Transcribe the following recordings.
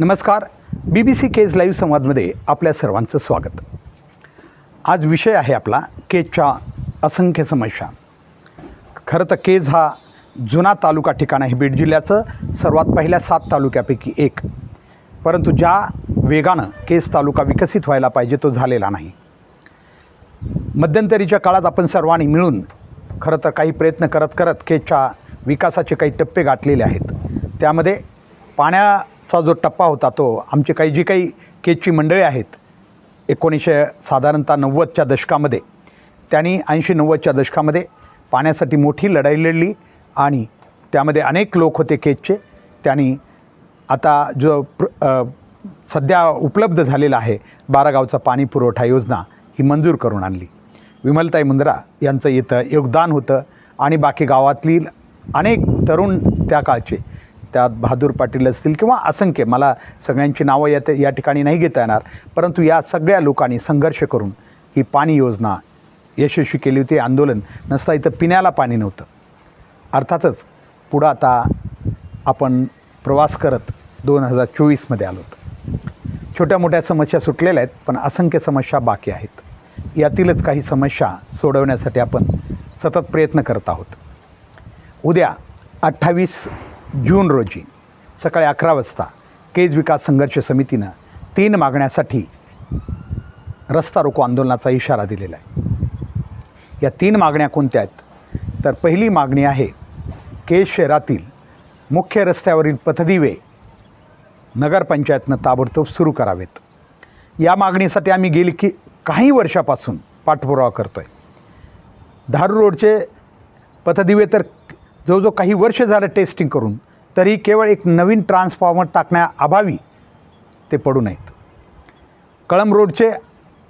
नमस्कार. B B C केज live संवादमध्ये आपल्या सर्वांचं स्वागत. आज विषय आहे आपला केजच्या असंख्य समस्या. खरं तर केज हा जुना तालुका ठिकाण आहे. बीड जिल्ह्याचं सर्वात पहिल्या सात तालुक्यापैकी एक. परंतु ज्या वेगानं केज तालुका विकसित व्हायला पाहिजे तो झालेला नाही. मध्यंतरीच्या काळात आपण सर्वांनी मिळून खरं तर काही प्रयत्न करत करत केजच्या विकासाचे काही टप्पे गाठलेले आहेत. त्यामध्ये पाण्या चा जो टप्पा होता तो आमची काही जी काही केजची मंडळी आहेत एकोणीसशे साधारणतः नव्वदच्या दशकामध्ये त्यांनी ऐंशी नव्वदच्या दशकामध्ये पाण्यासाठी मोठी लढाई लढली आणि त्यामध्ये अनेक लोक होते केजचे. त्यांनी आता जो प्र सध्या उपलब्ध झालेला आहे बारागावचा पाणी पुरवठा योजना ही मंजूर करून आणली. विमलताई मुंद्रा यांचं इथं योगदान होतं आणि बाकी गावातील अनेक तरुण त्या काळचे त्यात बहादूर पाटील असतील किंवा असंख्य मला सगळ्यांची नावं या या ठिकाणी नाही घेता येणार परंतु या सगळ्या लोकांनी संघर्ष करून ही पाणी योजना यशस्वी केली होती आंदोलन नसता इथं पिण्याला पाणी नव्हतं. अर्थातच पुढं आता आपण प्रवास करत दोन हजार चोवीसमध्ये आलो छोट्या मोठ्या समस्या सुटलेल्या आहेत पण असंख्य समस्या बाकी आहेत. यातीलच काही समस्या सोडवण्यासाठी आपण सतत प्रयत्न करत आहोत. उद्या अठ्ठावीस जून रोजी सकाळी अकरा वाजता केज विकास संघर्ष समितीनं तीन मागण्यासाठी रस्ता रोको आंदोलनाचा इशारा दिलेला आहे. या तीन मागण्या कोणत्या आहेत? तर पहिली मागणी आहे केज शहरातील मुख्य रस्त्यावरील पथदिवे नगरपंचायतनं ताबडतोब सुरू करावेत. या मागणीसाठी आम्ही गेली की काही वर्षापासून पाठपुरावा करतो आहे धारू रोडचे पथदिवे तर जवळजवळ काही वर्ष झालं टेस्टिंग करून तरी केवळ एक नवीन ट्रान्सफॉर्मर टाकण्याअभावी ते पडू नयेत. कळम रोडचे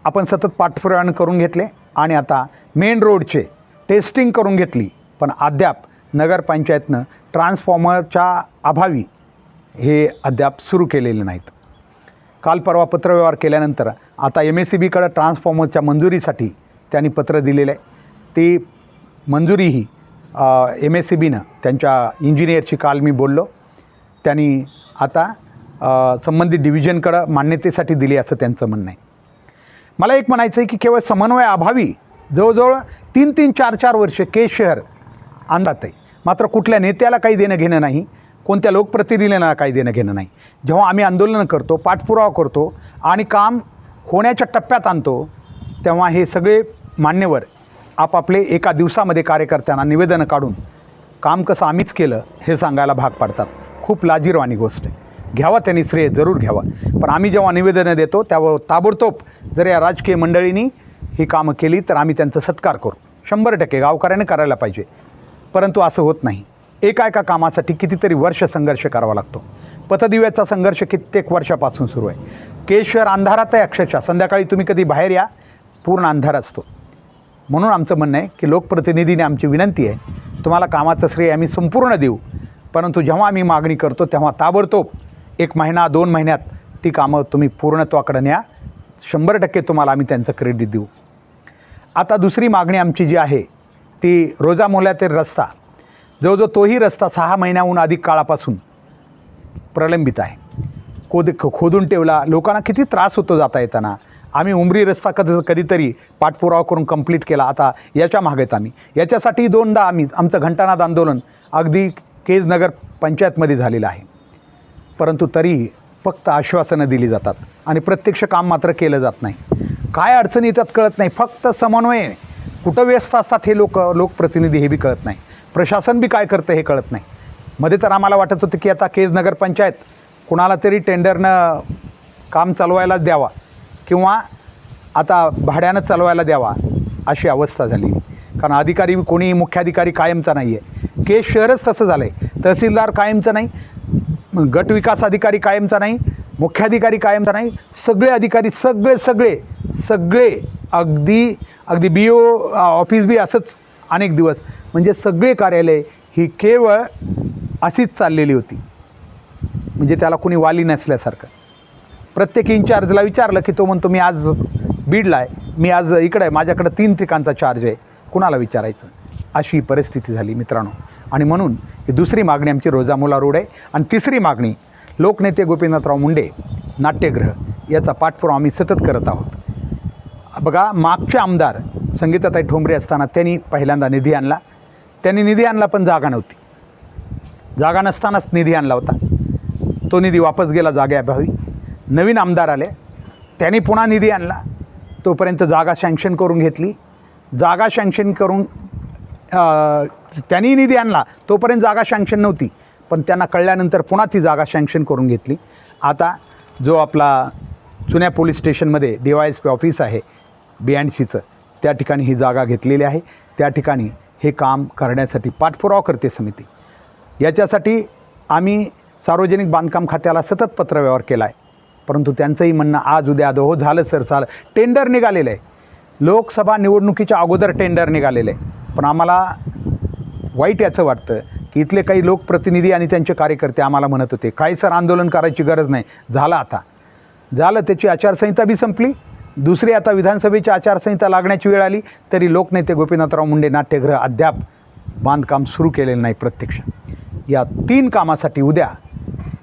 आपण सतत पाठपुराण करून घेतले आणि आता मेन रोडचे टेस्टिंग करून घेतली पण अद्याप नगरपंचायतनं ट्रान्सफॉर्मरच्या अभावी हे अद्याप सुरू केलेले नाहीत. काल परवा पत्रव्यवहार केल्यानंतर आता एम एस सी बीकडं ट्रान्सफॉर्मरच्या मंजुरीसाठी त्यांनी पत्र दिलेलं आहे. ती मंजुरीही एम एस सी बीनं त्यांच्या इंजिनियरशी काल मी बोललो. त्यांनी आता संबंधित डिव्हिजनकडं मान्यतेसाठी दिली असं त्यांचं म्हणणं आहे. मला एक म्हणायचं आहे की केवळ समन्वय अभावी जवळजवळ तीन तीन चार चार वर्ष के शहर आणतात आहे. मात्र कुठल्या नेत्याला काही देणं घेणं नाही कोणत्या लोकप्रतिनिधींना काही देणं घेणं नाही. जेव्हा आम्ही आंदोलनं करतो पाठपुरावा करतो आणि काम होण्याच्या टप्प्यात आणतो तेव्हा हे सगळे मान्यवर आपापले एका दिवसामध्ये कार्यकर्त्यांना निवेदनं काढून काम कसं आम्हीच केलं हे सांगायला भाग पाडतात. खूप लाजीरवाणी गोष्ट आहे. घ्यावा त्यांनी श्रेय जरूर घ्यावा. पण आम्ही जेव्हा निवेदनं देतो त्यावर ताबडतोब जर या राजकीय मंडळींनी ही कामं केली तर आम्ही त्यांचा सत्कार करू. शंभर टक्के गावकऱ्याने करायला पाहिजे. परंतु असं होत नाही. एका एका कामासाठी कितीतरी वर्ष संघर्ष करावा लागतो. पथदिव्याचा संघर्ष कित्येक वर्षापासून सुरू आहे. केशर अंधारात आहे अक्षरशः. संध्याकाळी तुम्ही कधी बाहेर या पूर्ण अंधार असतो. म्हणून आमचं म्हणणं आहे की लोकप्रतिनिधीने आमची विनंती आहे तुम्हाला कामाचं श्रेय आम्ही संपूर्ण देऊ. परंतु जेव्हा आम्ही मागणी करतो तेव्हा ताबडतोब एक महिना दोन महिन्यात ती कामं तुम्ही पूर्णत्वाकडे न्या. शंभर टक्के तुम्हाला आम्ही त्यांचं क्रेडिट देऊ. आता दुसरी मागणी आमची जी आहे ती रोजा मोल्यातील रस्ता. जवळजवळ तोही रस्ता सहा महिन्याहून अधिक काळापासून प्रलंबित आहे. खोद खोदून ठेवला लोकांना किती त्रास होतो जाता येताना. आम्ही उमरी रस्ता कधी कधीतरी पाठपुरावा करून कंप्लीट केला. आता याच्या मागेत आम्ही. याच्यासाठी दोनदा आम्ही आमचं घंटानाद आंदोलन अगदी केजनगर पंचायतमध्ये झालेलं आहे. परंतु तरी फक्त आश्वासनं दिली जातात आणि प्रत्यक्ष काम मात्र केलं जात नाही. काय अडचणी येतात कळत नाही. फक्त समन्वय. कुठं व्यस्त असतात हे लोक लोकप्रतिनिधी हे बी कळत नाही. प्रशासन बी काय करतं हे कळत नाही. मध्ये तर आम्हाला वाटत होतं की आता केज नगरपंचायत कुणाला तरी टेंडरनं काम चालवायला द्यावा. किंवा आता भाड्यानं चालवायला द्यावा अशी अवस्था झाली. कारण अधिकारी कोणी मुख्याधिकारी कायमचा नाही आहे केस शहरच तसं झालं आहे तहसीलदार कायमचं नाही. गट विकास अधिकारी कायमचा नाही. मुख्याधिकारी कायमचा नाही. सगळे अधिकारी सगळे सगळे सगळे अगदी अगदी बी ओ ऑफिस बी असंच अनेक दिवस. म्हणजे सगळे कार्यालय ही केवळ अशीच चाललेली होती. म्हणजे त्याला कोणी वाली नसल्यासारखं. प्रत्येक इन्चार्जला विचारलं की तो म्हणतो मी आज बीडला आहे मी आज इकडं आहे माझ्याकडं तीन ठिकाणचा चार्ज आहे. कुणाला विचारायचं? अशी परिस्थिती झाली मित्रांनो. आणि म्हणून ही दुसरी मागणी आमची रोजामुला रोड आहे. आणि तिसरी मागणी लोकनेते गोपीनाथराव मुंडे नाट्यगृह याचा पाठपुरावा आम्ही सतत करत आहोत. बघा मागचे आमदार संगीताताई ठोंबरे असताना त्यांनी पहिल्यांदा निधी आणला. त्यांनी निधी आणला पण जागा नव्हती. जागा नसतानाच निधी आणला होता. तो निधी वापस गेला जाग्याभावी नवीन आमदार आले. त्यांनी पुन्हा निधी आणला. तोपर्यंत जागा सँक्शन करून घेतली. जागा सँक्शन करून त्यांनी निधी आणला. तोपर्यंत जागा सँक्शन नव्हती. पण त्यांना कळल्यानंतर पुन्हा ती जागा सँक्शन करून घेतली. आता जो आपला जुन्या पोलीस स्टेशनमध्ये D Y S P office आहे बी अँड सीचं त्या ठिकाणी ही जागा घेतलेली आहे. त्या ठिकाणी हे काम करण्यासाठी पाठपुरावा करते समिती. याच्यासाठी आम्ही सार्वजनिक बांधकाम खात्याला सतत पत्रव्यवहार केला आहे परंतु त्यांचंही म्हणणं आज उद्या अदो हो झालं सर झालं टेंडर निघालेलं आहे. लोकसभा निवडणुकीच्या अगोदर टेंडर निघालेलं आहे. पण आम्हाला वाईट याचं वाटतं की इथले काही लोकप्रतिनिधी आणि त्यांचे कार्यकर्ते आम्हाला म्हणत होते काही सर आंदोलन करायची गरज नाही. झालं आता. झालं त्याची आचारसंहिता बी संपली. दुसरी आता विधानसभेची आचारसंहिता लागण्याची वेळ आली तरी लोकनेते गोपीनाथराव मुंडे नाट्यगृह अद्याप बांधकाम सुरू केलेलं नाही प्रत्यक्ष. या तीन कामासाठी उद्या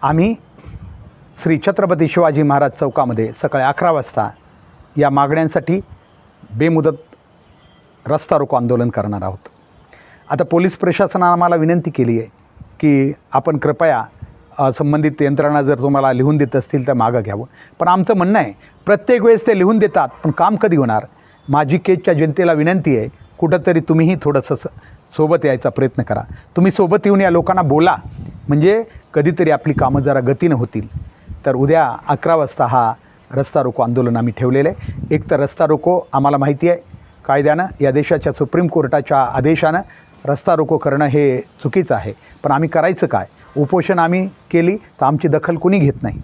आम्ही श्री छत्रपती शिवाजी महाराज चौकामध्ये सकाळी अकरा वाजता या मागण्यांसाठी बेमुदत रस्ता रोको आंदोलन करणार आहोत. आता पोलीस प्रशासनानं आम्हाला विनंती केली आहे की आपण कृपया संबंधित यंत्रणा जर तुम्हाला लिहून देत असतील तर मागं घ्यावं. पण आमचं म्हणणं आहे प्रत्येक वेळेस ते लिहून देतात पण काम कधी होणार? माझी केजच्या जनतेला विनंती आहे कुठंतरी तुम्हीही थोडंसं सोबत यायचा प्रयत्न करा. तुम्ही सोबत येऊन या लोकांना बोला. म्हणजे कधीतरी आपली कामं जरा गतीनं होतील. तर उद्या अकरा वाजता हा रस्ता रोको आंदोलन आम्ही ठेवलेलं आहे. एक तर रस्ता रोको आम्हाला माहिती आहे. कायद्यानं या देशाच्या सुप्रीम कोर्टाच्या आदेशानं रस्ता रोको करणं हे चुकीचं आहे. पण आम्ही करायचं काय? उपोषण आम्ही केली तर आमची दखल कुणी घेत नाही?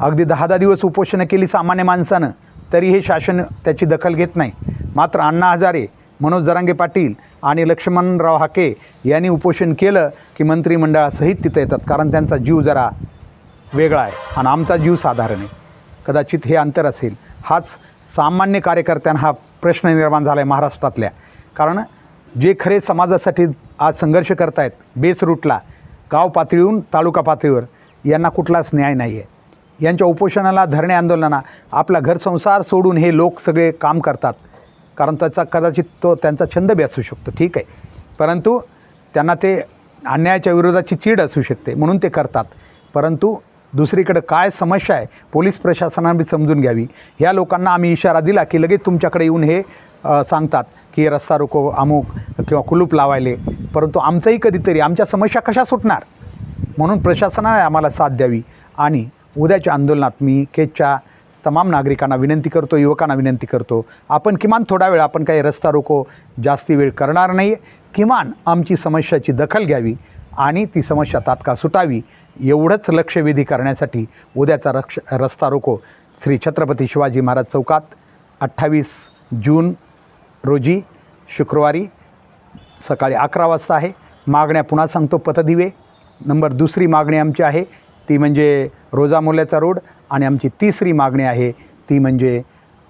अगदी दहा दहा दिवस उपोषणं केली सामान्य माणसानं तरी हे शासन त्याची दखल घेत नाही. मात्र अण्णा हजारे मनोज जरांगे पाटील आणि लक्ष्मणराव हाके यांनी उपोषण केलं की मंत्रिमंडळासहित तिथं येतात कारण त्यांचा जीव जरा वेगळा आहे. आणि आमचा जीव साधारण आहे. कदाचित हे अंतर असेल. हाच सामान्य कार्यकर्त्यांना हा प्रश्न निर्माण झाला आहे महाराष्ट्रातल्या. कारण जे खरे समाजासाठी आज संघर्ष करतायत बेस रूटला गाव पातळीहून तालुका पातळीवर यांना कुठलाच न्याय नाही आहे यांच्या उपोषणाला धरणे आंदोलनाला आपला घरसंसार सोडून हे लोक सगळे काम करतात. कारण त्याचा कदाचित तो त्यांचा छंद बी असू शकतो. ठीक आहे. परंतु त्यांना ते अन्यायाच्या विरोधाची चीड असू शकते. म्हणून ते करतात. परंतु दुसरीकडं काय समस्या आहे पोलीस प्रशासनाने समजून घ्यावी. या लोकांना आम्ही इशारा दिला की लगेच तुमच्याकडे येऊन हे सांगतात की रस्ता रोको अमुक किंवा कुलूप लावायले. परंतु आमचंही कधीतरी आमच्या समस्या कशा सुटणार? म्हणून प्रशासनाने आम्हाला साथ द्यावी आणि उद्याच्या आंदोलनात मी केजच्या तमाम नागरिकांना विनंती करतो युवकांना विनंती करतो आपण किमान थोडा वेळ आपण काही रस्ता रोको जास्ती वेळ करणार नाही किमान आमची समस्याची दखल घ्यावी आणि ती समस्या तात्काळ सुटावी. एवढंच लक्षवेधी करण्यासाठी उद्याचा रक्ष रस्ता रोको. श्री छत्रपती शिवाजी महाराज चौकात अठ्ठावीस जून रोजी शुक्रवारी सकाळी अकरा वाजता आहे. मागण्या पुन्हा सांगतो पतदिवे. नंबर दुसरी मागणी आमची आहे ती म्हणजे रोजामोल्याचा रोड आणि आमची तिसरी मागणी आहे ती म्हणजे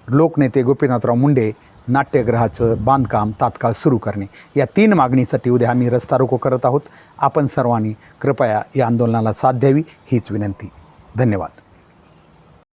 लोकनेते गोपीनाथराव मुंडे नाट्यगृहाचं बांधकाम तात्काळ सुरू करणे. या तीन मागणीसाठी उद्या आम्ही रस्ता रोको करत आहोत. आपण सर्वांनी कृपया या आंदोलनाला साथ द्यावी हीच विनंती. धन्यवाद.